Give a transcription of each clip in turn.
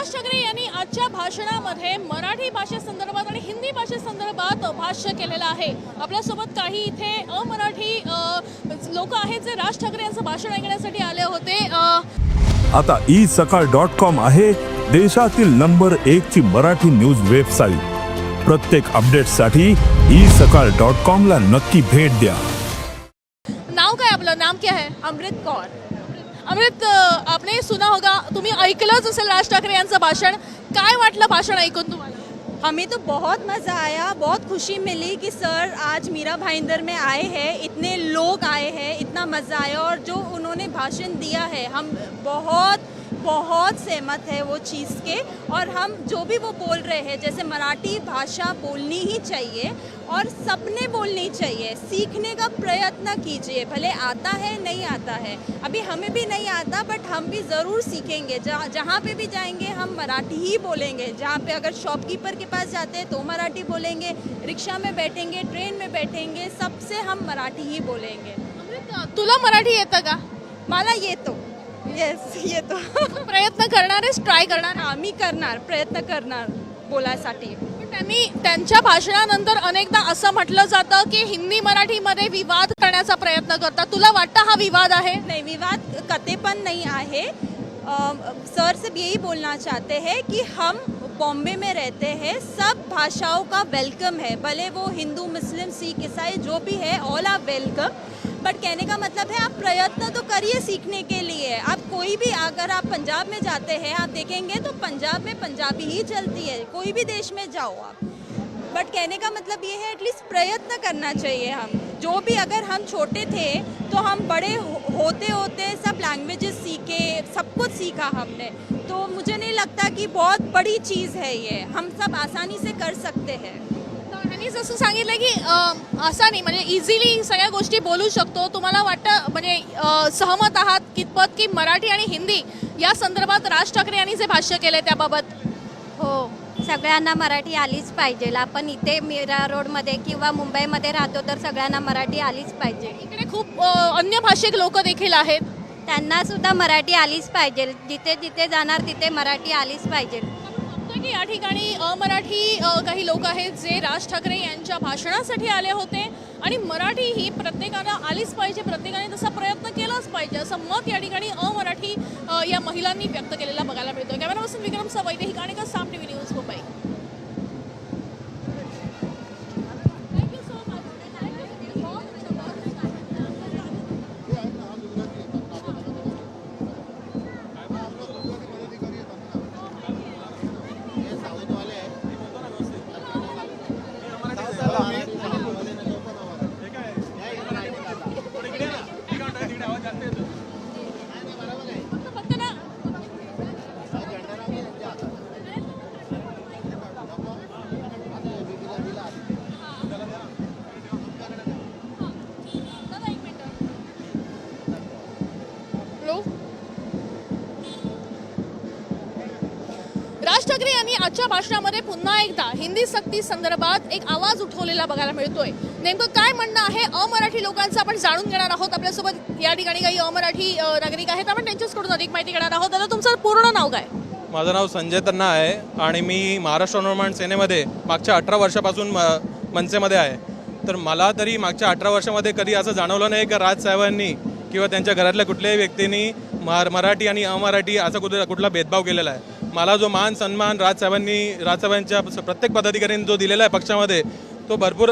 राज ठाकरे यांनी आजच्या भाषणामध्ये मराठी भाषेसंदर्भात आणि हिंदी भाषेसंदर्भात भाष्य केलेलं आहे. आपल्यासोबत काही इथे अमराठी लोक आहेत जे राज ठाकरे यांचं भाषण ऐकण्यासाठी आले होते. आता ई सकाळ डॉट कॉम आहे देशातील नंबर एक ची मराठी न्यूज वेबसाईट. प्रत्येक अपडेटसाठी ई सकाळ डॉट कॉम ला नक्की भेट द्या. नाव काय आपलं? नाम क्या है? अमृत कौर. अमृत आपने सुना होगा तुम्ही ऐकलंच असेल राज ठाकरे यांचं भाषण. काय वाटलं भाषण ऐकून तुम्हाला? हमें तो बहुत मज़ा आया बहुत खुशी मिली कि सर आज मीरा भाईंदर में आए हैं इतने लोग आए हैं इतना मज़ा आया और जो उन्होंने भाषण दिया है हम बहुत बहुत सहमत है वो चीज़ के। और हम जो भी वो बोल रहे हैं जैसे मराठी भाषा बोलनी ही चाहिए और सबने बोलनी चाहिए। सीखने का प्रयत्न कीजिए भले आता है नहीं आता है। अभी हमें भी नहीं आता बट हम भी ज़रूर सीखेंगे। जहाँ जहाँ पे भी जाएँगे हम मराठी ही बोलेंगे। जहाँ पे अगर शॉपकीपर के पास जाते हैं तो मराठी बोलेंगे। रिक्शा में बैठेंगे ट्रेन में बैठेंगे सबसे हम मराठी ही बोलेंगे। तुला मराठी येतं का? मला येतो। येस येतो प्रयत्न करणार आहेस ट्राय करणार हा मी करणार प्रयत्न करणार बोलायसाठी. पण त्यांनी त्यांच्या भाषणानंतर अनेकदा असं म्हटलं जातं की हिंदी मराठीमध्ये विवाद करण्याचा प्रयत्न करतात. तुला वाटतं हा विवाद आहे? नहीं विवाद कतेपन नहीं आहे. अम, सर से यही बोलना चाहते हैं कि हम बॉम्बे में रहते हैं। सब भाषाओं का वेलकम है। भले वो हिंदू मुस्लिम सिख ईसाई जो भी है ऑल आर वेलकम बट कहने का मतलब है आप प्रयत्न तो करिए सीखने के लिए। आप कोई भी, अगर आप पंजाब में जाते हैं, आप देखेंगे तो पंजाब में पंजाबी ही चलती है। कोई भी देश में जाओ आप। बट कहने का मतलब ये है एटलीस्ट प्रयत्न करना चाहिए हम। जो भी अगर हम छोटे थे तो हम बड़े होते होते सब लैंग्वेजेस सीखे, सब कुछ सीखा हमने। तो मुझे नहीं लगता कि बहुत बड़ी चीज़ है ये। हम सब आसानी से कर सकते हैं। त्यांनी जसं सांगितलं की असा नाही म्हणजे इझिली सगळ्या गोष्टी बोलू शकतो. तुम्हाला वाटतं म्हणजे सहमत आहात कितपत की मराठी आणि हिंदी या संदर्भात राज ठाकरे यांनी जे भाष्य केले त्याबाबत? हो सगळ्यांना मराठी आलीच पाहिजे. आपण इथे मीरा रोडमध्ये किंवा मुंबईमध्ये राहतो तर सगळ्यांना मराठी आलीच पाहिजे. इकडे खूप अन्य भाषिक लोक देखील आहेत. त्यांना सुद्धा मराठी आलीच पाहिजे. जिथे जिथे जाणार तिथे मराठी आलीच पाहिजे. की या ठिकाणी अमराठी काही लोक आहेत जे राज ठाकरे यांच्या भाषणासाठी आले होते आणि मराठी ही प्रत्येकाला आलीच पाहिजे प्रत्येकाने तसा प्रयत्न केलाच पाहिजे असं मत या ठिकाणी अमराठी या महिलांनी व्यक्त केलेला बघायला मिळतो कॅमेरा पर्सन विक्रम सवैदे ही गाणिका साम राज ठाकरे यांनी आजच्या भाषणामध्ये पुन्हा एकदा हिंदी सक्ती संदर्भात एक आवाज उठवलेला बघायला मिळतोय. नेमकं काय म्हणणं आहे? अमराठी लोकांचं आपण जाणून घेणार आहोत. आपल्यासोबत या ठिकाणी काही अमराठी नागरिक आहेत. आपण त्यांच्याचकडून अधिक माहिती घेणार आहोत. दादा तुमचं पूर्ण नाव काय? माझं नाव संजय तन्ना आहे आणि मी महाराष्ट्र निर्माण सेनेमध्ये मागच्या अठरा वर्षापासून म मनसेमध्ये आहे. तर मला तरी मागच्या अठरा वर्षामध्ये कधी असं जाणवलं नाही का राजसाहेबांनी किंवा त्यांच्या घरातल्या कुठल्याही व्यक्तींनी मराठी आणि अमराठी असा कुठला कुठला भेदभाव केलेला आहे. मला जो मान सन्मान राजसाहेबांनी राजसाहेबांच्या प्रत्येक पदाधिकाऱ्यांनी जो दिलेला आहे पक्षामध्ये तो भरपूर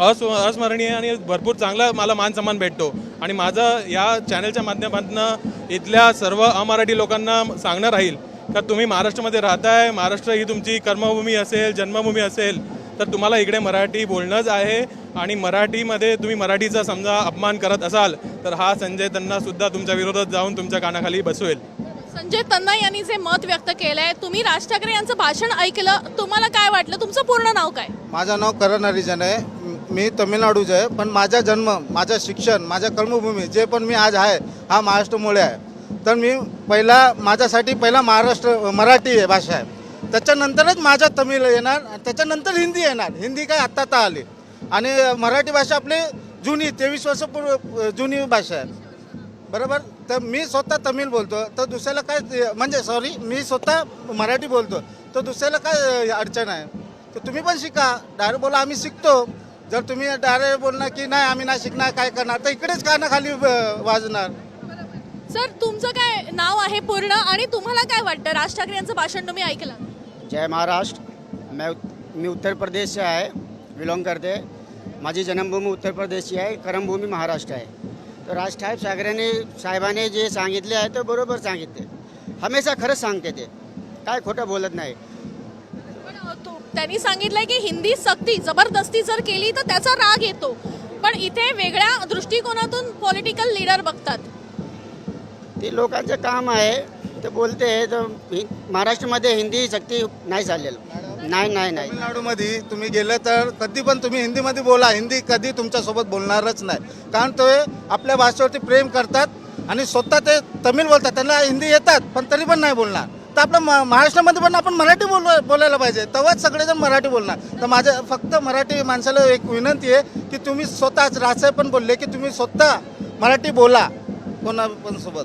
अस अस्मरणीय आणि भरपूर चांगला मला मान सन्मान भेटतो. आणि माझं या चॅनलच्या माध्यमातून इथल्या सर्व अमराठी लोकांना सांगणं राहील का तुम्ही महाराष्ट्रामध्ये राहताय महाराष्ट्र ही तुमची कर्मभूमी असेल जन्मभूमी असेल तर तुम्हाला इकडे मराठी बोलणंच आहे आणि मराठीमध्ये तुम्ही मराठीचा समजा अपमान करत असाल तर हा संजय त्यांना सुद्धा तुमच्या विरोधात जाऊन तुमच्या कानाखाली बसवेल. संजय तन्ना यांनी जे मत व्यक्त केलं आहे तुम्ही राज ठाकरे यांचं भाषण ऐकलं तुम्हाला काय वाटलं? तुमचं पूर्ण नाव काय? माझं नाव करण हरिजन आहे. मी तमिळनाडूचं आहे पण माझा जन्म माझं शिक्षण माझ्या कर्मभूमी जे पण मी आज आहे हा महाराष्ट्रमुळे आहे. तर मी पहिला माझ्यासाठी पहिला महाराष्ट्र मराठी आहे भाषा आहे. त्याच्यानंतरच माझा तमिळ येणार त्याच्यानंतर हिंदी येणार. हिंदी काय आत्ता आता आली. आणि मराठी भाषा आपली जुनी तेवीस वर्ष पूर्व जुनी भाषा आहे. बरोबर? तर मी स्वतः तमिळ बोलतो. तर दुसऱ्याला काय म्हणजे सॉरी मी स्वतः मराठी बोलतो. तर दुसऱ्याला काय अडचण आहे? तर तुम्ही पण शिका. डायरेक्ट बोला आम्ही शिकतो. जर तुम्ही डायरेक्ट बोलणार की नाही आम्ही नाही शिकणार काय करणार तर इकडेच कानाखाली अं, वाजणार. सर तुमचं काय नाव आहे पूर्ण आणि तुम्हाला काय वाटतं? राज ठाकरे यांचं भाषण तुम्ही ऐकलं? जय महाराष्ट्र. मैं मी उत्तर प्रदेश से आहे बिलॉंग करते. माझी जन्मभूमी उत्तर प्रदेशची आहे कर्मभूमी महाराष्ट्र आहे. राज ठाकरे सागराने साहेबांनी जे सांगितले आहे ते बरोबर सांगितले. हमेशा खरंच सांगते ते. काय खोटं बोलत नाही. त्यांनी सांगितलंय की हिंदी सक्ती जबरदस्ती जर केली तर त्याचा राग येतो. पण इथे वेगळ्या दृष्टिकोनातून पॉलिटिकल लीडर बघतात. ते लोकांचं काम आहे ते बोलते तर महाराष्ट्रामध्ये हिंदी सक्ती नाही चाललेलं. नाही नाही नाही. तमिळनाडूमध्ये तुम्ही गेलं तर कधी पण तुम्ही हिंदीमध्ये बोला. हिंदी कधी तुमच्यासोबत बोलणारच नाही. कारण ते आपल्या भाषेवरती प्रेम करतात आणि स्वतः ते तमिळ बोलतात. त्यांना हिंदी येतात पण तरी पण नाही बोलणार. तर आपल्या म- महाराष्ट्रामध्ये पण आपण मराठी बोल बोलायला पाहिजे. तेव्हाच सगळेजण मराठी बोलणार. तर माझ्या फक्त मराठी माणसाला एक विनंती आहे की तुम्ही स्वतःच राजसाहेब पण बोलले की तुम्ही स्वतः मराठी बोला. कोणा पण सोबत.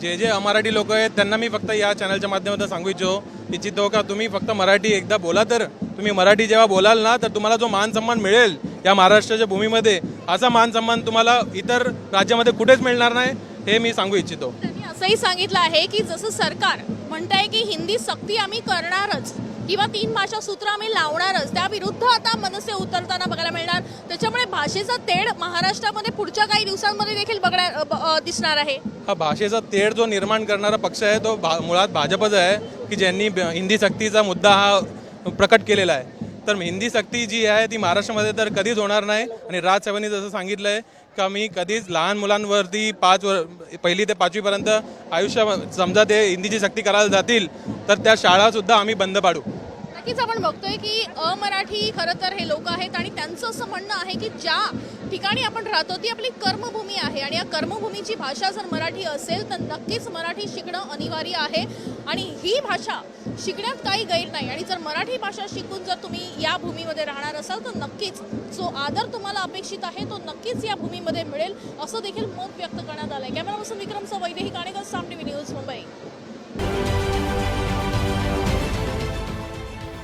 जे जे अमराठी लोक आहेत त्यांना मी फक्त या चॅनलच्या माध्यमातून सांगू इच्छितो. इच्छितो हो का? तुम्ही फक्त मराठी एकदा बोला तर. तुम्ही मराठी जेव्हा बोलाल ना तर तुम्हाला जो मान सन्मान मिळेल या महाराष्ट्राच्या भूमीमध्ये असा मान सन्मान तुम्हाला इतर राज्यामध्ये कुठेच मिळणार नाही हे मी सांगू इच्छितो. त्यांनी असंही सांगितलं आहे की जसं सरकार म्हणताय की हिंदी सक्ती आम्ही करणारच किंवा तीन भाषा सूत्र आम्ही लावणारच त्या विरुद्ध आता मनसे उतरताना भाषेचा तेढ महाराष्ट्रामध्ये पुढच्या काही दिवसांमध्ये देखील बघण्या दिसणार आहे. हा भाषेचा तेढ जो निर्माण करणारा पक्ष आहे तो भा मुळात भाजपचा आहे की ज्यांनी हिंदी सक्तीचा मुद्दा हा प्रकट केलेला आहे. तर हिंदी सक्ती जी आहे ती महाराष्ट्रामध्ये तर कधीच होणार नाही. आणि राजसाहेबांनी जसं सांगितलं आहे का मी कधीच लहान मुलांवरती पाच वर पहिली ते पाचवीपर्यंत आयुष्य समजा ते हिंदीची सक्ती करायला जातील तर त्या शाळासुद्धा आम्ही बंद पाडू. नक्कीच आपण बघतोय की अमराठी खरं तर हे लोक आहेत आणि त्यांचं असं म्हणणं आहे की ज्या ठिकाणी आपण राहतो ती आपली कर्मभूमी आहे. आणि या कर्मभूमीची भाषा जर मराठी असेल तर नक्कीच मराठी शिकणं अनिवार्य आहे. आणि ही भाषा शिकण्यात काही गैर नाही. आणि जर मराठी भाषा शिकून जर तुम्ही या भूमीमध्ये राहणार असाल तर नक्कीच जो आदर तुम्हाला अपेक्षित आहे तो नक्कीच या भूमीमध्ये मिळेल असं देखील मत व्यक्त करण्यात आलंय. कॅमेरा पर्सन विक्रमचं वैदेही काणेकर साम टीव्ही न्यूज मुंबई.